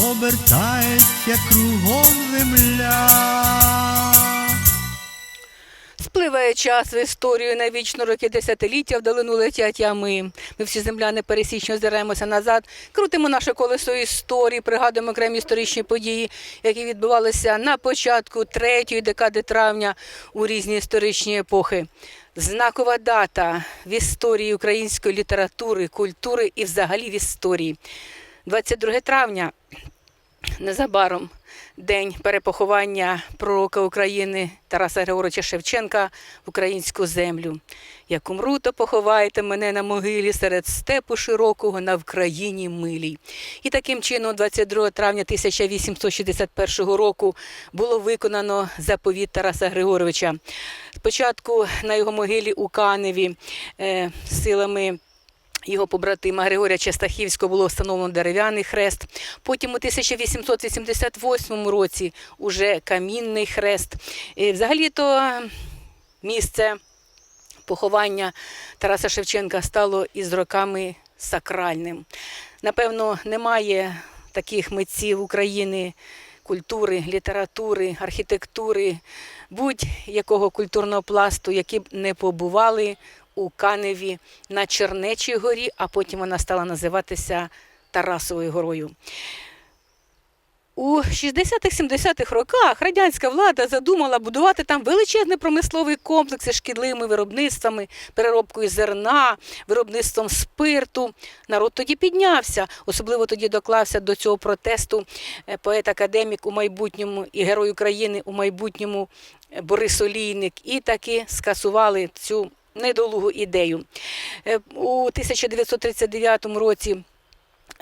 обертається кругом земля. Спливає час в історію на вічно роки десятиліття вдалину летять, а ми. Ми всі земляни пересічно озираємося назад, крутимо наше колесо історії, пригадуємо окремі історичні події, які відбувалися на початку третьої декади травня у різні історичні епохи. Знакова дата в історії української літератури, культури і взагалі в історії. 22 травня Незабаром день перепоховання пророка України Тараса Григоровича Шевченка в українську землю. Як умру, то поховайте мене на могилі серед степу широкого на Вкраїні милій. І таким чином, 22 травня 1861 року було виконано заповіт Тараса Григоровича. Спочатку на його могилі у Каневі е, силами його побратима Григорія Честахівського було встановлено дерев'яний хрест. Потім у 1888 році уже камінний хрест. І взагалі-то місце поховання Тараса Шевченка стало із роками сакральним. Напевно, немає таких митців України. Культури, літератури, архітектури, будь-якого культурного пласту, які б не побували у Каневі на Чернечій горі, а потім вона стала називатися Тарасовою горою. У 60-70-х роках радянська влада задумала будувати там величезний промисловий комплекс із шкідливими виробництвами, переробкою зерна, виробництвом спирту. Народ тоді піднявся, особливо тоді доклався до цього протесту е, поет-академік у майбутньому і герой України у майбутньому Борис Олійник. І таки скасували цю недолугу ідею. Е, У 1939 році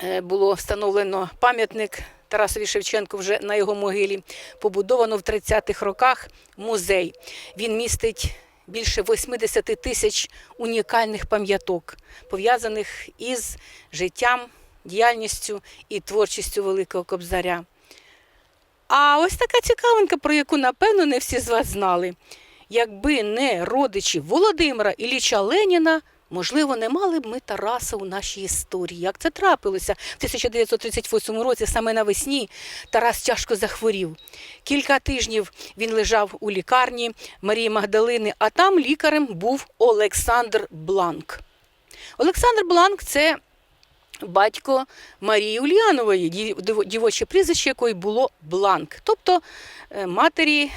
е, було встановлено пам'ятник Тарасові Шевченку вже на його могилі. Побудовано в 30-х роках музей. Він містить більше 80 тисяч унікальних пам'яток, пов'язаних із життям, діяльністю і творчістю Великого Кобзаря. А ось така цікавинка, про яку, напевно, не всі з вас знали. Якби не родичі Володимира Ілліча Леніна, можливо, не мали б ми Тараса у нашій історії. Як це трапилося? В 1938 році, саме навесні, Тарас тяжко захворів. Кілька тижнів він лежав у лікарні Марії Магдалини, а там лікарем був Олександр Бланк. Олександр Бланк це батько Марії Ульянової, дівоче прізвище якої було Бланк, тобто е, матері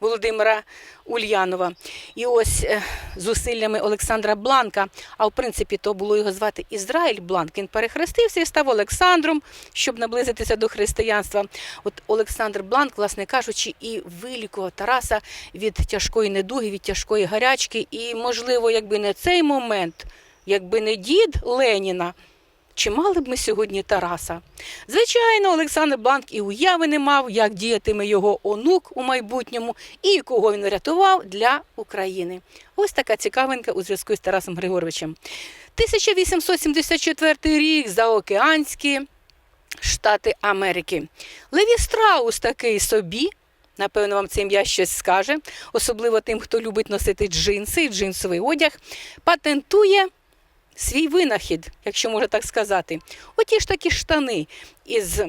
Володимира Ульянова. І ось е, зусиллями Олександра Бланка, а в принципі то було його звати Ізраїль Бланк. Він перехрестився і став Олександром, щоб наблизитися до християнства. От Олександр Бланк, власне кажучи, і вилікував Тараса від тяжкої недуги, від тяжкої гарячки. І, можливо, якби не цей момент, якби не дід Леніна. Чи мали б ми сьогодні Тараса? Звичайно, Олександр Бланк і уяви не мав, як діятиме його онук у майбутньому і кого він врятував для України. Ось така цікавинка у зв'язку з Тарасом Григоровичем. 1874 рік заокеанські Штати Америки. Леві Страус такий собі. Напевно, вам це ім'я щось скаже, особливо тим, хто любить носити джинси і джинсовий одяг, патентує свій винахід, якщо можна так сказати. Оті ж такі штани із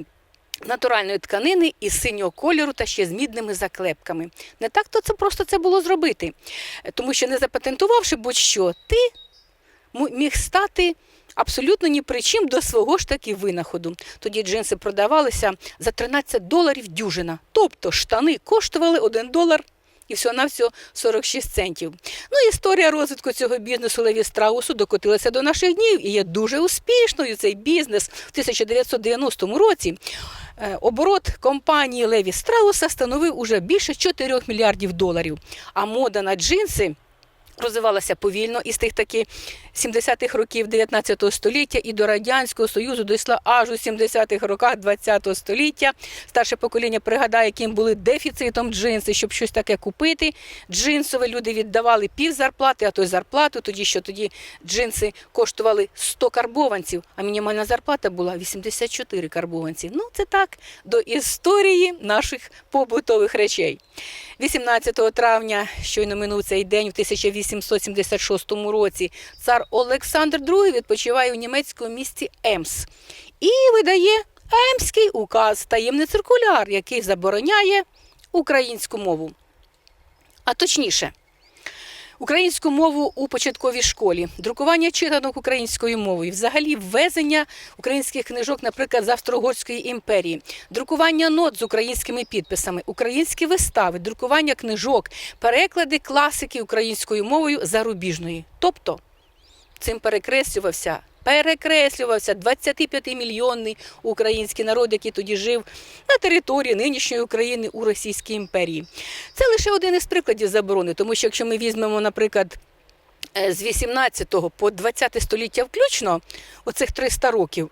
натуральної тканини із синього кольору та ще з мідними заклепками. Не так то це просто це було зробити, тому що не запатентувавши будь-що, ти міг стати. Абсолютно ні при чим до свого ж таки винаходу. Тоді джинси продавалися за 13 доларів дюжина. Тобто штани коштували 1 долар і всього-навсього 46 центів. Ну, історія розвитку цього бізнесу Леві Страусу докотилася до наших днів і є дуже успішною цей бізнес. В 1990 році е, оборот компанії Леві Страуса становив уже більше 4 мільярдів доларів. А мода на джинси розвивалася повільно із тих таки 70-х років 19 століття і до Радянського Союзу дійшла аж у 70-х роках 20 століття. Старше покоління пригадає, яким були дефіцитом джинси, щоб щось таке купити. Джинсове люди віддавали пів зарплати, а то й зарплату, тоді що тоді джинси коштували 100 карбованців, а мінімальна зарплата була 84 карбованці. Ну, це так, до історії наших побутових речей. 18 травня, щойно минув цей день, в 1876 році, цар Олександр II відпочиває у німецькому місті Емс і видає Емський указ, таємний циркуляр, який забороняє українську мову. А точніше, українську мову у початковій школі, друкування читанок українською мовою, взагалі ввезення українських книжок, наприклад, з Австро-Угорської імперії, друкування нот з українськими підписами, українські вистави, друкування книжок, переклади класики українською мовою зарубіжної. Тобто цим перекреслювався. Перекреслювався 25-мільйонний український народ, який тоді жив на території нинішньої України у Російській імперії. Це лише один із прикладів заборони, тому що якщо ми візьмемо, наприклад, е, з 18 по 20 століття включно, оцих 300 років.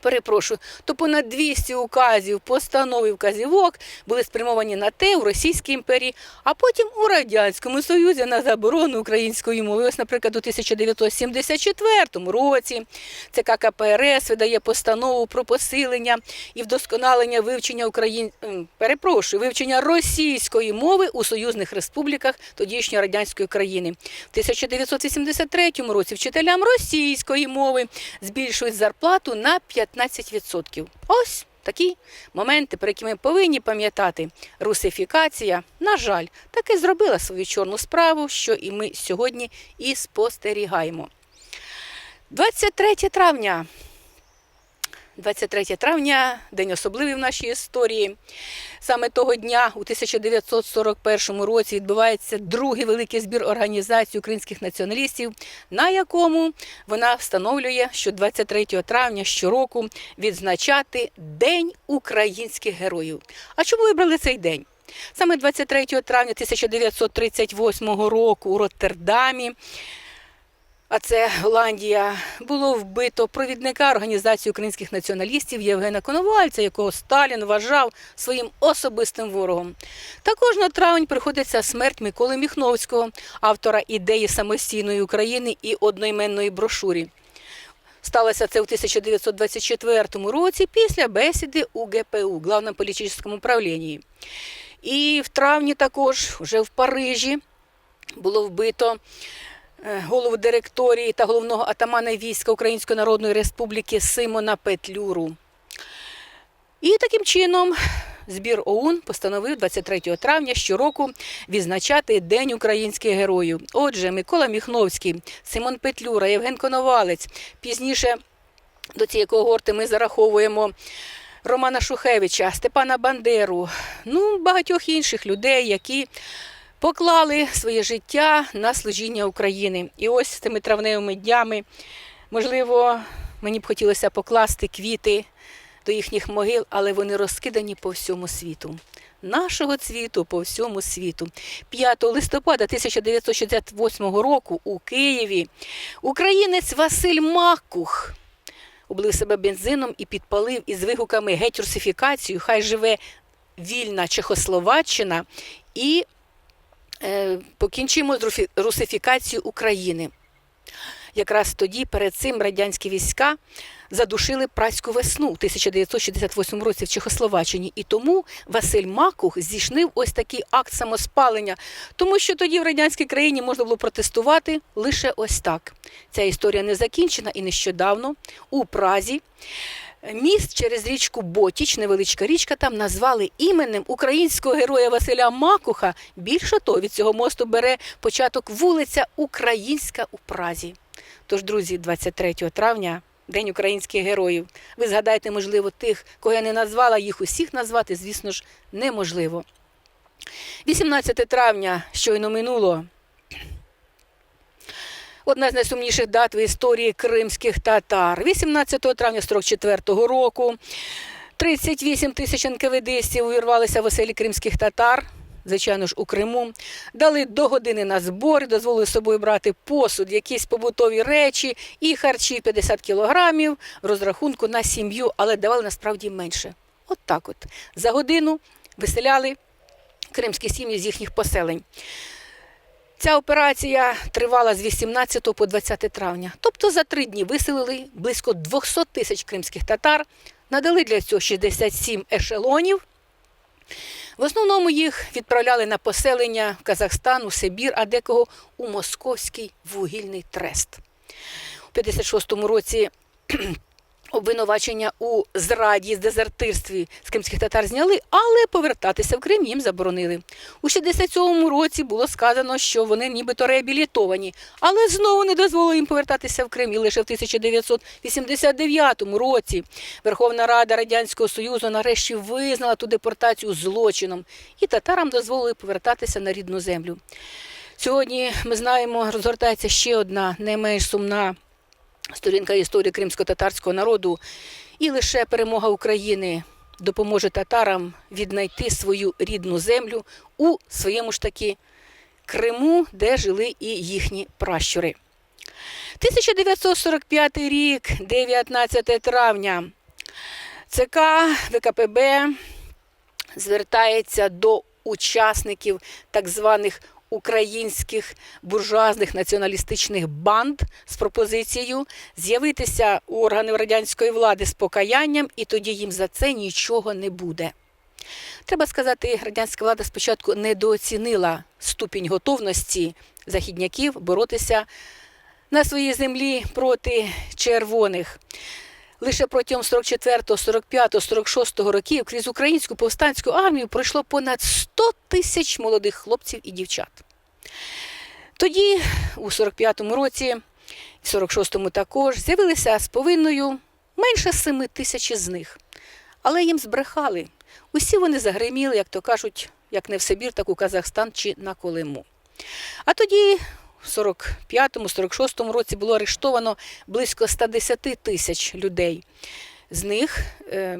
Перепрошую, то понад 200 указів, постанов і вказівок були спрямовані на те у Російській імперії, а потім у Радянському Союзі на заборону української мови. Ось, наприклад, у 1974 році ЦК КПРС видає постанову про посилення і вдосконалення вивчення Україн... ем, перепрошую, вивчення російської мови у союзних республіках тодішньої радянської країни. В 1983 році вчителям російської мови збільшують зарплату на 15%. Ось такі моменти, про які ми повинні пам'ятати. Русифікація, на жаль, таки зробила свою чорну справу, що і ми сьогодні і спостерігаємо. 23 травня. 23 травня день особливий в нашій історії. Саме того дня, у 1941 році, відбувається другий великий збір організації українських націоналістів, на якому вона встановлює, що 23 травня щороку відзначати День українських героїв. А чому вибрали цей день? Саме 23 травня 1938 року у Роттердамі а це Голландія, було вбито провідника організації українських націоналістів Євгена Коновальця, якого Сталін вважав своїм особистим ворогом. Також на травень приходиться смерть Миколи Міхновського, автора ідеї самостійної України і одноіменної брошурі. Сталося це у 1924 році після бесіди у ГПУ, главному політичному управлінні. І в травні також, вже в Парижі, було вбито голову директорії та головного атамана війська Української Народної Республіки Симона Петлюру. І таким чином збір ОУН постановив 23 травня щороку відзначати День українських героїв. Отже, Микола Міхновський, Симон Петлюра, Євген Коновалець. Пізніше до цієї когорти ми зараховуємо Романа Шухевича, Степана Бандеру, ну багатьох інших людей, які поклали своє життя на служіння України. І ось цими травневими днями, можливо, мені б хотілося покласти квіти до їхніх могил, але вони розкидані по всьому світу. Нашого цвіту по всьому світу. 5 листопада 1968 року у Києві українець Василь Макух облив себе бензином і підпалив із вигуками геть русифікацію, хай живе вільна Чехословаччина і покінчимо з русифікацією України. Якраз тоді перед цим радянські війська задушили праську весну у 1968 році в Чехословаччині. І тому Василь Макух здійснив ось такий акт самоспалення, тому що тоді в радянській країні можна було протестувати лише ось так. Ця історія не закінчена і нещодавно у Празі. Міст через річку Ботіч, невеличка річка, там назвали іменем українського героя Василя Макуха. Більше того, від цього мосту бере початок вулиця Українська у Празі. Тож, друзі, 23 травня, День українських героїв. Ви згадайте, можливо, тих, кого я не назвала, їх усіх назвати, звісно ж, неможливо. 18 травня щойно минуло. Одна з найсумніших дат в історії кримських татар. 18 травня 44-го року 38 тисяч НКВДстів увірвалися в оселі кримських татар. звичайно ж, у Криму, дали до години на збори, дозволили з собою брати посуд, якісь побутові речі і харчі 50 кілограмів в розрахунку на сім'ю, але давали насправді менше. От так от. За годину виселяли кримські сім'ї з їхніх поселень. Ця операція тривала з 18 по 20 травня. Тобто за три дні виселили близько 200 тисяч кримських татар, надали для цього 67 ешелонів. В основному їх відправляли на поселення в Казахстан, у Сибір, а декого у Московський вугільний трест. У 56-му році обвинувачення у зраді, з дезертирстві з кримських татар зняли, але повертатися в Крим їм заборонили. У 67-му році було сказано, що вони нібито реабілітовані, але знову не дозволили їм повертатися в Крим. І лише в 1989 році Верховна Рада Радянського Союзу нарешті визнала ту депортацію злочином, і татарам дозволили повертатися на рідну землю. Сьогодні ми знаємо, розгортається ще одна не менш сумна сторінка історії кримсько-татарського народу, і лише перемога України допоможе татарам віднайти свою рідну землю у своєму ж таки Криму, де жили і їхні пращури. 1945 рік, 19 травня, ЦК ВКПБ звертається до учасників так званих українських буржуазних націоналістичних банд з пропозицією з'явитися у органів радянської влади з покаянням, і тоді їм за це нічого не буде. Треба сказати, радянська влада спочатку недооцінила ступінь готовності західняків боротися на своїй землі проти червоних. Лише протягом 44, 45, 46 років крізь українську повстанську армію пройшло понад 100 тисяч молодих хлопців і дівчат. Тоді, у 45-му році, в 46-му також, з'явилися з повинною менше 7 тисяч з них. Але їм збрехали. Усі вони загриміли, як то кажуть, як не в Сибір, так у Казахстан чи на Колиму. А тоді в 45-46 році було арештовано близько 110 тисяч людей. З них е,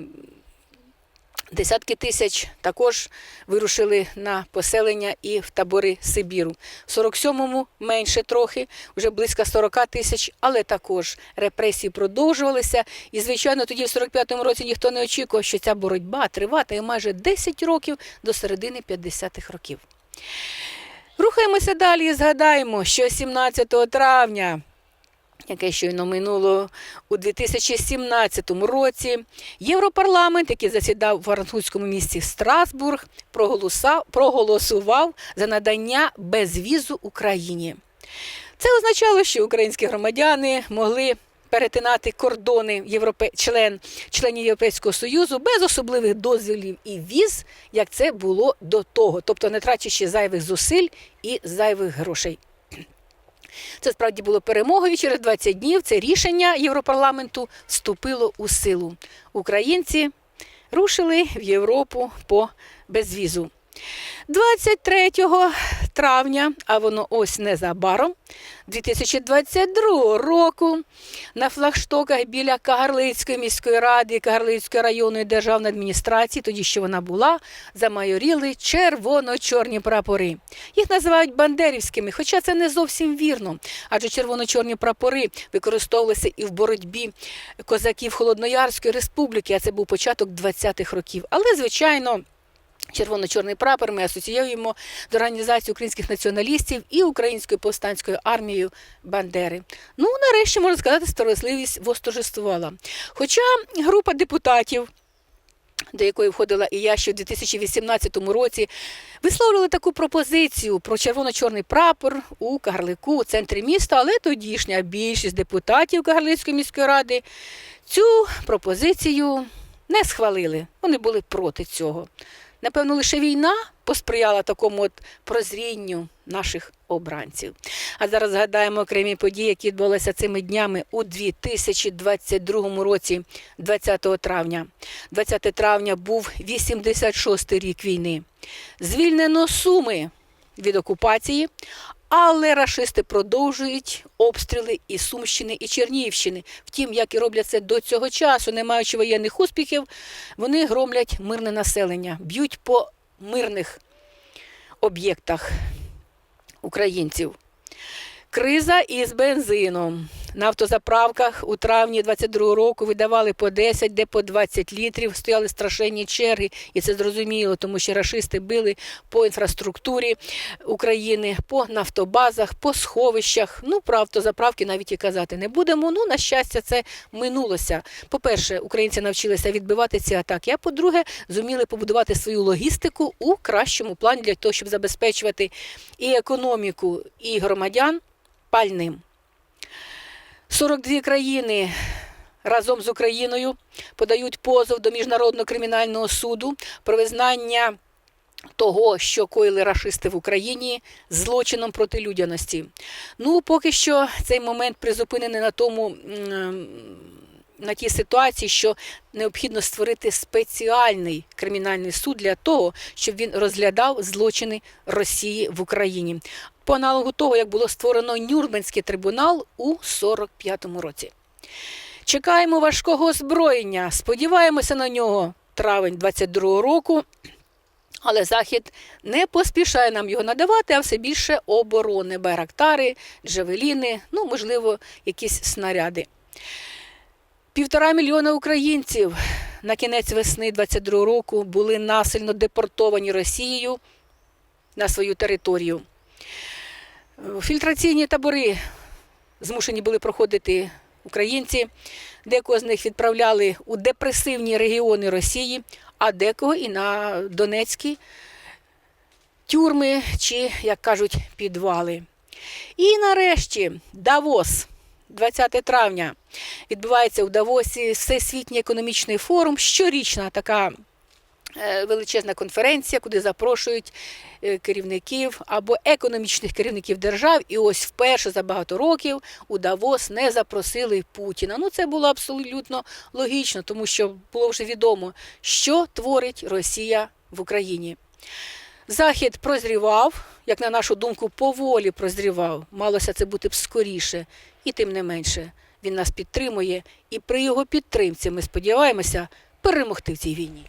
десятки тисяч також вирушили на поселення і в табори Сибіру. В 47-му менше трохи, вже близько 40 тисяч, але також репресії продовжувалися. І, звичайно, тоді в 45-му році ніхто не очікував, що ця боротьба триватиме майже 10 років до середини 50-х років. Рухаємося далі і згадаємо, що 17 травня, яке щойно минуло у 2017 році, Європарламент, який засідав в французькому місті Страсбург, проголосував за надання безвізу Україні. Це означало, що українські громадяни могли перетинати кордони Європе... член... членів Європейського Союзу без особливих дозволів і віз, як це було до того, тобто не трачачи зайвих зусиль і зайвих грошей. Це справді було перемогою. Через 20 днів це рішення Європарламенту вступило у силу. Українці рушили в Європу по безвізу. 23 травня, а воно ось незабаром, 2022 року на флагштоках біля Кагарлицької міської ради Кагарлицької районної державної адміністрації, тоді що вона була, замайоріли червоно-чорні прапори. Їх називають бандерівськими, хоча це не зовсім вірно, адже червоно-чорні прапори використовувалися і в боротьбі козаків Холодноярської республіки, а це був початок 20-х років. Але, звичайно, Червоно-чорний прапор ми асоціюємо до організації українських націоналістів і українською повстанською армією Бандери. Ну, нарешті, можна сказати, справедливість восторжествувала. Хоча група депутатів, до якої входила і я ще в 2018 році, висловлювали таку пропозицію про червоно-чорний прапор у Кагарлику, у центрі міста, але тодішня більшість депутатів Кагарлицької міської ради цю пропозицію не схвалили. Вони були проти цього. Напевно, лише війна посприяла такому от прозрінню наших обранців. А зараз згадаємо окремі події, які відбулися цими днями у 2022 році, 20 травня. 20 травня був 86-й рік війни. Звільнено Суми від окупації, але рашисти продовжують обстріли і Сумщини, і Чернігівщини. Втім, як і роблять це до цього часу, не маючи воєнних успіхів, вони громлять мирне населення, б'ють по мирних об'єктах українців. Криза із бензином. На автозаправках у травні 22 року видавали по 10, де по 20 літрів. Стояли страшенні черги, і це зрозуміло, тому що рашисти били по інфраструктурі України, по нафтобазах, по сховищах. Ну, про автозаправки навіть і казати не будемо. Ну, на щастя, це минулося. По-перше, українці навчилися відбивати ці атаки. А по-друге, зуміли побудувати свою логістику у кращому плані для того, щоб забезпечувати і економіку, і громадян пальним. 42 країни разом з Україною подають позов до Міжнародного кримінального суду про визнання того, що коїли рашисти в Україні злочином проти людяності. Ну, поки що цей момент призупинений на тому. На тій ситуації, що необхідно створити спеціальний кримінальний суд для того, щоб він розглядав злочини Росії в Україні, по аналогу того, як було створено Нюрнберзький трибунал у 45-му році. Чекаємо важкого озброєння. Сподіваємося на нього травень 22-го року. Але Захід не поспішає нам його надавати, а все більше оборони, байрактари, джавеліни, ну, можливо, якісь снаряди. Півтора мільйона українців на кінець весни 22 року були насильно депортовані Росією на свою територію. Фільтраційні табори змушені були проходити українці. Декого з них відправляли у депресивні регіони Росії, а декого і на Донецькі тюрми чи, як кажуть, підвали. І нарешті Давос. 20 травня відбувається у Давосі Всесвітній економічний форум. Щорічна така е, величезна конференція, куди запрошують е, керівників або економічних керівників держав. І ось вперше за багато років у Давос не запросили Путіна. Ну це було абсолютно логічно, тому що було вже відомо, що творить Росія в Україні. Захід прозрівав, як на нашу думку, поволі прозрівав. Малося це бути б скоріше, і тим не менше він нас підтримує, і при його підтримці ми сподіваємося перемогти в цій війні.